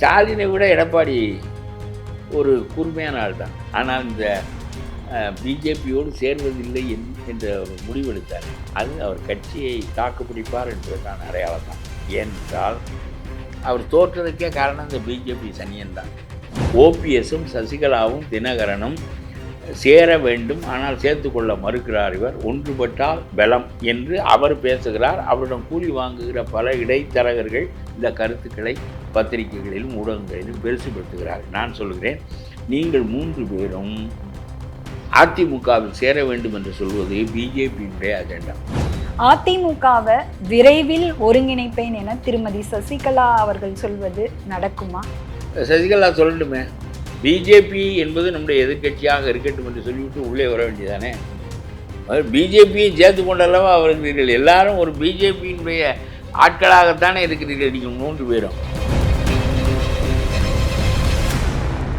ஸ்டாலினை விட எடப்பாடி ஒரு கூர்மையான ஆள் தான். ஆனால் இந்த பிஜேபியோடு சேர்வதில்லை என்- என்ற முடிவெடுத்தார். அது அவர் கட்சியை தாக்குப்பிடிப்பார் என்பதற்கான அடையாளம் தான். ஏனென்றால் அவர் தோற்றதுக்கே காரணம் இந்த பிஜேபி சனியன் தான். ஓபிஎஸும் சசிகலாவும் தினகரனும் சேர வேண்டும் ஆனால் சேர்த்துக்கொள்ள மறுக்கிறார் இவர். ஒன்றுபட்டால் பலம் என்று அவர் பேசுகிறார். அவரிடம் கூலி வாங்குகிற பல இடைத்தரகர்கள் இந்த கருத்துக்களை பத்திரிகைகளிலும் ஊடகங்களிலும் பெருசுபடுத்துகிறார் நான் சொல்கிறேன் நீங்கள் மூன்று பேரும் அதிமுகவில் சேர வேண்டும் என்று சொல்வது பிஜேபியினுடைய அஜெண்டா. அதிமுகவை விரைவில் ஒருங்கிணைப்பேன் என திருமதி சசிகலா அவர்கள் சொல்வது நடக்குமா? சசிகலா சொல்லட்டுமே. பிஜேபி என்பது நம்முடைய எதிர்க்கட்சியாக இருக்கட்டும் என்று சொல்லிவிட்டு உள்ளே வர வேண்டியதானே பிஜேபியை சேர்த்து கொண்டல்லவா வருகிறீர்கள் எல்லாரும் ஒரு பிஜேபியினுடைய ஆட்களாகத்தானே இருக்கிறீர்கள். நீங்கள் மூன்று பேரும்.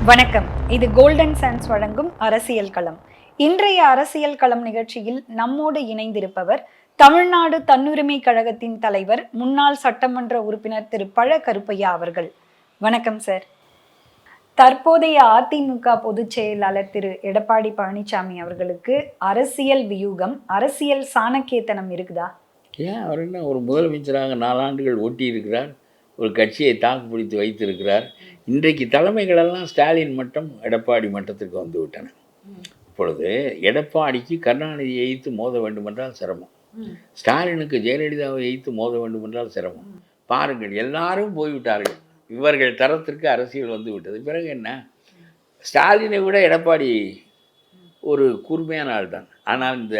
வணக்கம். இது கோல்டன் சான்ஸ் வழங்கும் அரசியல் களம். இன்றைய அரசியல் களம் நிகழ்ச்சியில் நம்மோடு இணைந்திருப்பவர் தமிழ்நாடு தன்னுரிமை கழகத்தின் தலைவர் முன்னாள் சட்டமன்ற உறுப்பினர் திரு. பழ கருப்பையா அவர்கள். வணக்கம் சார். தற்போதைய அதிமுக பொதுச் செயலாளர் திரு. எடப்பாடி பழனிசாமி அவர்களுக்கு அரசியல் வியூகம் அரசியல் சாணக்கியத்தனம் இருக்குதா? ஏன் அவர் என்ன ஒரு முதலமைச்சராக நாலாண்டுகள் ஓட்டி இருக்கிறார் ஒரு கட்சியை தாக்குப்பிடித்து வைத்திருக்கிறார். இன்றைக்கு தலைமைகளெல்லாம் ஸ்டாலின் மட்டம் எடப்பாடி மட்டத்திற்கு வந்து விட்டன. இப்பொழுது எடப்பாடிக்கு கருணாநிதியை எய்த்து மோத வேண்டுமென்றால் சிரமம். ஸ்டாலினுக்கு ஜெயலலிதாவை எய்த்து மோத வேண்டுமென்றால் சிரமம். பாருங்கள் எல்லாரும் போய்விட்டார்கள். இவர்கள் தரத்திற்கு அரசியல் வந்து விட்டது. பிறகு என்ன? ஸ்டாலினை விட எடப்பாடி ஒரு கூர்மையான ஆள் தான். ஆனால் இந்த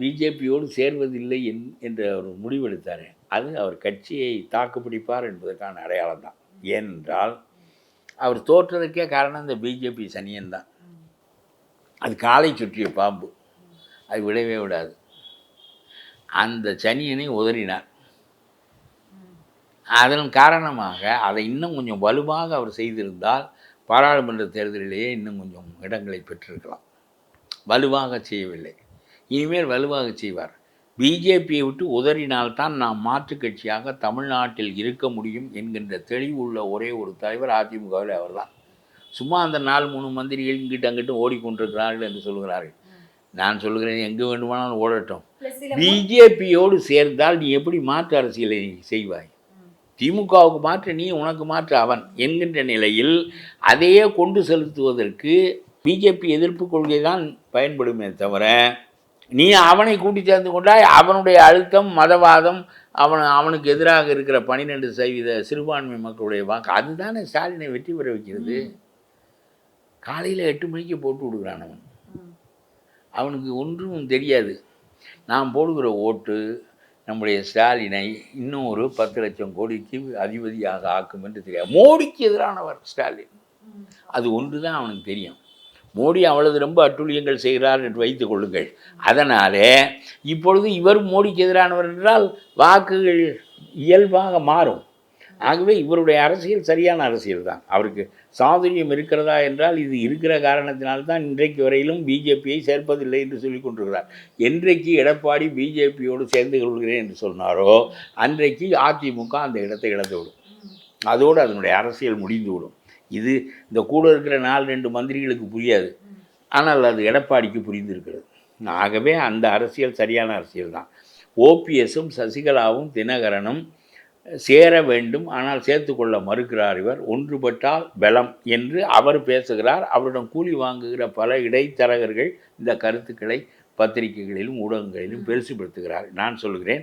பிஜேபியோடு சேர்வதில்லை என் என்ற ஒரு முடிவெடுத்தார் அது அவர் கட்சியை தாக்குப்பிடிப்பார் என்பதற்கான அடையாளம் தான். ஏனென்றால் அவர் தோற்றதுக்கே காரணம் இந்த பிஜேபி சனியன் தான். அது காலை சுற்றிய பாம்பு. அது விடவே விடாது. அந்த சனியனை உதறினார். அதன் காரணமாக அதை இன்னும் கொஞ்சம் வலுவாக அவர் செய்திருந்தால் பாராளுமன்ற தேர்தலிலேயே இன்னும் கொஞ்சம் இடங்களை பெற்றிருக்கலாம். வலுவாக செய்யவில்லை. இனிமேல் வலுவாக செய்வார். பிஜேபியை விட்டு உதறினால்தான் நாம் மாற்றுக் கட்சியாக தமிழ்நாட்டில் இருக்க முடியும் என்கின்ற தெளிவு உள்ள ஒரே ஒரு தலைவர் அதிமுகவில் அவர்தான். சும்மா அந்த நாலு மூணு மந்திரிகள் இங்கிட்டு அங்கிட்டு ஓடிக்கொண்டிருக்கிறார்கள் என்று சொல்கிறார்கள். நான் சொல்கிறேன் எங்கே வேண்டுமானாலும் ஓடட்டும். பிஜேபியோடு சேர்ந்தால் நீ எப்படி மாற்று அரசியலை செய்வாய்? திமுகவுக்கு மாற்று நீ உனக்கு மாற்று அவன் என்கின்ற நிலையில் அதையே கொண்டு செலுத்துவதற்கு பிஜேபி எதிர்ப்பு கொள்கை தான் பயன்படுமே தவிர நீ அவனை கூட்டி சேர்ந்து கொண்டால் அவனுடைய அழுத்தம் மதவாதம் அவன் அவனுக்கு எதிராக இருக்கிற பன்னிரெண்டு சதவீத சிறுபான்மை மக்களுடைய வாக்கு அதுதானே ஸ்டாலினை வெற்றி பெற வைக்கிறது. காலையில் எட்டு மணிக்கு போட்டு விடுகிறான் அவன். அவனுக்கு ஒன்றும் தெரியாது. நாம் போடுகிற ஓட்டு நம்முடைய ஸ்டாலினை இன்னும் ஒரு பத்து லட்சம் கோடிக்கு அதிபதியாக ஆக்கும் என்று தெரியாது. மோடிக்கு எதிரானவர் ஸ்டாலின். அது ஒன்று தான் அவனுக்கு தெரியும். மோடி அவ்வளவு ரொம்ப அட்டுழியங்கள் செய்கிறார் என்று வைத்துக் கொள்ளுங்கள். அதனாலே இப்பொழுது இவர் மோடிக்கு எதிரானவர் என்றால் வாக்குகள் இயல்பாக மாறும். ஆகவே இவருடைய அரசியல் சரியான அரசியல் தான் அவருக்கு சாதுரியம் இருக்கிறதா என்றால் இது இருக்கிற காரணத்தினால்தான் இன்றைக்கு வரையிலும் பிஜேபியை சேர்ப்பதில்லை என்று சொல்லிக் கொண்டிருக்கிறார். என்றைக்கு எடப்பாடி பிஜேபியோடு சேர்ந்து கொள்கிறேன் என்று சொன்னாரோ அன்றைக்கு அதிமுக அந்த இடத்தை இழந்துவிடும் அதோடு அதனுடைய அரசியல் முடிந்துவிடும் இது இந்த கூட இருக்கிற நாலு ரெண்டு மந்திரிகளுக்கு புரியாது. ஆனால் அது எடப்பாடிக்கு புரிந்திருக்கிறது. ஆகவே அந்த அரசியல் சரியான அரசியல் தான் ஓபிஎஸும் சசிகலாவும் தினகரனும் சேர வேண்டும் ஆனால் சேர்த்துக்கொள்ள மறுக்கிறார் இவர். ஒன்றுபட்டால் பலம் என்று அவர் பேசுகிறார். அவரிடம் கூலி வாங்குகிற பல இடைத்தரகர்கள் இந்த கருத்துக்களை பத்திரிகைகளிலும் ஊடகங்களிலும் பெருசுபடுத்துகிறார். நான் சொல்கிறேன்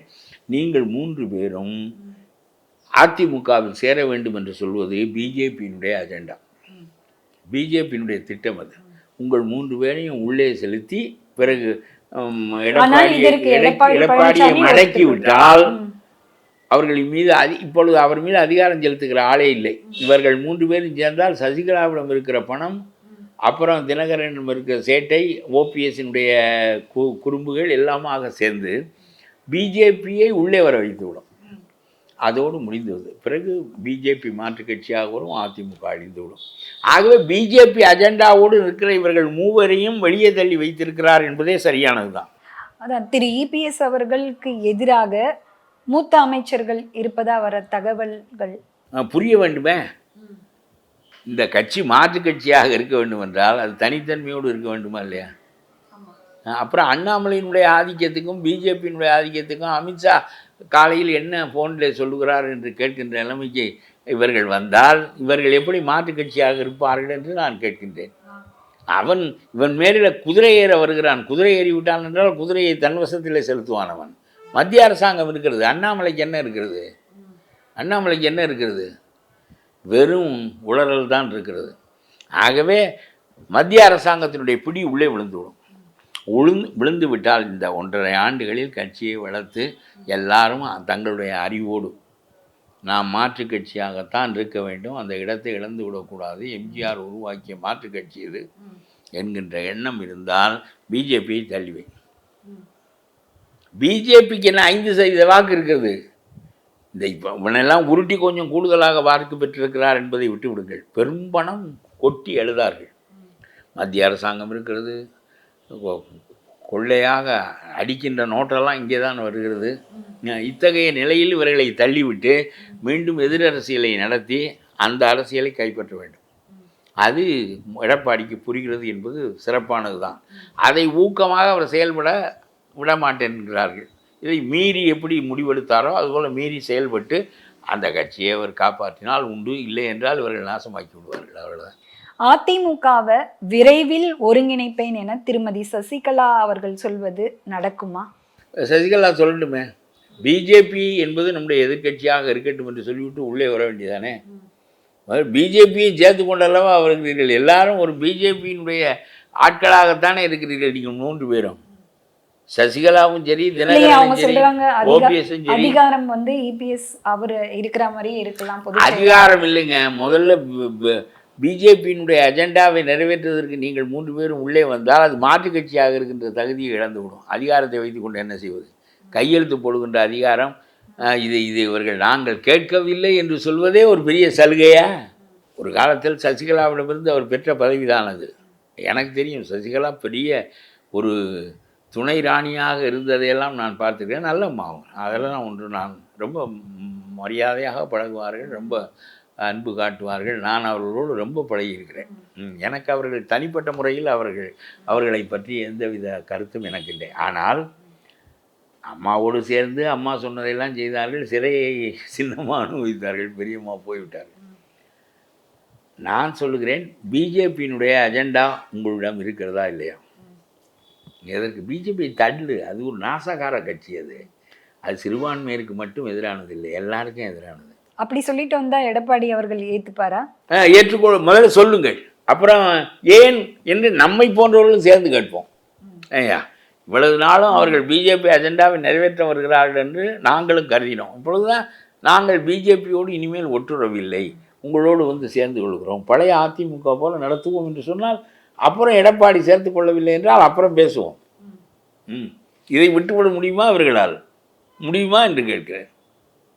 நீங்கள் மூன்று பேரும் அதிமுகவில் சேர வேண்டும் என்று சொல்வது பிஜேபியினுடைய அஜெண்டா. பிஜேபியினுடைய திட்டம் அது. உங்கள் மூன்று பேரையும் உள்ளே செலுத்தி பிறகு எடப்பாடி எடப்பாடியை மடக்கி. விட்டால் அவர்களின் மீது அதி இப்பொழுது அவர் மீது அதிகாரம் செலுத்துகிற ஆளே இல்லை. இவர்கள் மூன்று பேரும் சேர்ந்தால் சசிகலாவிடம் இருக்கிற பணம் அப்புறம் தினகரனிடம் இருக்கிற சேட்டை ஓபிஎஸ்னுடைய கு குறும்புகள் எல்லாமாக சேர்ந்து பிஜேபியை உள்ளே வர வைத்துவிடும். அதோடு முடிந்துவிடும் பிறகு பிஜேபி மாற்றுக் கட்சியாக வரும் அதிமுக அழிந்துவிடும். ஆகவே பிஜேபி அஜெண்டாவோடு இருக்கிற இவர்கள் மூவரையும் வெளியே தள்ளி வைத்திருக்கிறார் என்பதே சரியானது தான் அதான் திரு இபிஎஸ் அவர்களுக்கு எதிராக மூத்த அமைச்சர்கள் இருப்பதா வர தகவல்கள்? புரிய வேண்டுமே. இந்த கட்சி மாற்று கட்சியாக இருக்க வேண்டும் என்றால் அது தனித்தன்மையோடு இருக்க வேண்டுமா இல்லையா? அப்புறம் அண்ணாமலையினுடைய ஆதிக்கத்துக்கும் பிஜேபியினுடைய ஆதிக்கத்துக்கும் அமித்ஷா காலையில் என்ன ஃபோனில் சொல்லுகிறார் என்று கேட்கின்ற நிலைமைக்கு இவர்கள் வந்தால் இவர்கள் எப்படி மாற்று கட்சியாக இருப்பார்கள் என்று நான் கேட்கின்றேன். அவன் இவன் மேலில் குதிரை ஏற வருகிறான். குதிரை ஏறி விட்டான் என்றால் குதிரையை தன் வசத்திலே செலுத்துவான் அவன். மத்திய அரசாங்கம் இருக்கிறது அண்ணாமலைக்கு என்ன இருக்கிறது? அண்ணாமலைக்கு என்ன இருக்கிறது? வெறும் உளறல் தான் இருக்கிறது. ஆகவே மத்திய அரசாங்கத்தினுடைய பிடி உள்ளே விழுந்துவிடும். உளுந்து விழுந்து விட்டால் இந்த ஒன்றரை ஆண்டுகளில் கட்சியை வளர்த்து எல்லாரும் தங்களுடைய அறிவோடு நாம் மாற்று கட்சியாகத்தான் இருக்க வேண்டும். அந்த இடத்தை இழந்து விடக்கூடாது. எம்ஜிஆர் உருவாக்கிய மாற்று கட்சி இது. என்கின்ற எண்ணம் இருந்தால் பிஜேபியை தள்ளிவேன். பிஜேபிக்கு என்ன ஐந்து சதவீத வாக்கு இருக்கிறது இந்த இப்போ இவனெல்லாம் உருட்டி கொஞ்சம் கூடுதலாக வாக்கு பெற்றிருக்கிறார் என்பதை விட்டு விடுங்கள் பெரும்பணம் கொட்டி எழுதார்கள் மத்திய அரசாங்கம் இருக்கிறது. கொள்ளையாக அடிக்கின்ற நோட்டெல்லாம் இங்கே தான் வருகிறது. இத்தகைய நிலையில் இவர்களை தள்ளிவிட்டு மீண்டும் எதிர் அரசியலை நடத்தி அந்த அரசியலை கைப்பற்ற வேண்டும். அது எடப்பாடிக்கு புரிகிறது என்பது சிறப்பானது தான் அதை ஊக்கமாக அவர் செயல்பட விட மாட்டேன்கிறார்கள் இதை மீறி எப்படி முடிவெடுத்தாரோ அதுபோல் மீறி செயல்பட்டு அந்த கட்சியை அவர் காப்பாற்றினால் உண்டு இல்லை என்றால் இவர்கள் நாசமாக்கி விடுவார்கள் அவ்வளவுதான். அதிமுகவை விரைவில் ஒருங்கிணைப்பேன் என திருமதி சசிகலா அவர்கள் சொல்வது நடக்குமா? சசிகலா சொல்லட்டுமே. பிஜேபி என்பது நம்முடைய எதிர்க்கட்சியாக இருக்கட்டும் என்று சொல்லிவிட்டு உள்ளே வர வேண்டியதானே பிஜேபியை சேர்த்து கொண்டல்லவா வருகிறீர்கள் எல்லாரும் ஒரு பிஜேபியினுடைய ஆட்களாகத்தானே இருக்கிறீர்கள். நீங்கள் மூன்று பேரும். சசிகலாவும் சரி தினகரனும் சரி ஓபிஎஸும் அதிகாரம் வந்து இபிஎஸ் அவர் இருக்கிற மாதிரியே இருக்கலாம் அதிகாரம் இல்லைங்க. முதல்ல பிஜேபியினுடைய அஜெண்டாவை நிறைவேற்றுவதற்கு நீங்கள் மூன்று பேரும் உள்ளே வந்தால் அது மாற்றுக் கட்சியாக இருக்கின்ற தகுதியை இழந்துவிடும். அதிகாரத்தை வைத்துக்கொண்டு என்ன செய்வது? கையெழுத்து போடுகின்ற அதிகாரம் இது இது இவர்கள் நாங்கள் கேட்கவில்லை என்று சொல்வதே ஒரு பெரிய சலுகையா? ஒரு காலத்தில் சசிகலாவிடமிருந்து அவர் பெற்ற பதவிதான் அது. எனக்கு தெரியும் சசிகலா பெரிய ஒரு துணை ராணியாக இருந்ததையெல்லாம் நான் பார்த்துருக்கேன். நல்ல மாவும் அதெல்லாம் ஒன்று நான் ரொம்ப மரியாதையாக பழகுவார்கள் ரொம்ப அன்பு காட்டுவார்கள். நான் அவர்களோடு ரொம்ப பழகியிருக்கிறேன். எனக்கு அவர்கள் தனிப்பட்ட முறையில் அவர்கள் அவர்களை பற்றி எந்தவித கருத்தும் எனக்கு இல்லை. ஆனால் அம்மாவோடு சேர்ந்து அம்மா சொன்னதையெல்லாம் செய்தார்கள். சிறையை சின்னமாக அனுபவித்தார்கள் பெரியம்மா போய்விட்டார்கள். நான் சொல்லுகிறேன் பிஜேபியினுடைய அஜெண்டா உங்களிடம் இருக்கிறதா இல்லையா? எதற்கு? பிஜேபி தள்ளு. அது ஒரு நாசகார கட்சி அது. அது சிறுபான்மையருக்கு மட்டும் எதிரானது இல்லை. எல்லாருக்கும் எதிரானது. அப்படி சொல்லிட்டு வந்தா எடப்பாடி அவர்கள் ஏத்துப்பாரா? ஆ, ஏற்றுக்கொள் முதல்ல சொல்லுங்கள். அப்புறம் ஏன் என்று நம்மை போன்றவர்களும் சேர்ந்து கேட்போம். ஐயா இவ்வளவு நாளும் அவர்கள் பிஜேபி அஜெண்டாவை நிறைவேற்ற வருகிறார்கள் என்று நாங்களும் கருதினோம். இப்பொழுதுதான் நாங்கள் பிஜேபியோடு இனிமேல் ஒட்டுறவில்லை உங்களோடு வந்து சேர்ந்து கொள்கிறோம். பழைய அதிமுக போல நடத்துவோம் என்று சொன்னால் அப்புறம் எடப்பாடி சேர்த்து கொள்ளவில்லை என்றால் அப்புறம் பேசுவோம். ம். இதை விட்டுவிட முடியுமா அவர்களால்? முடியுமா என்று கேட்கிறேன்.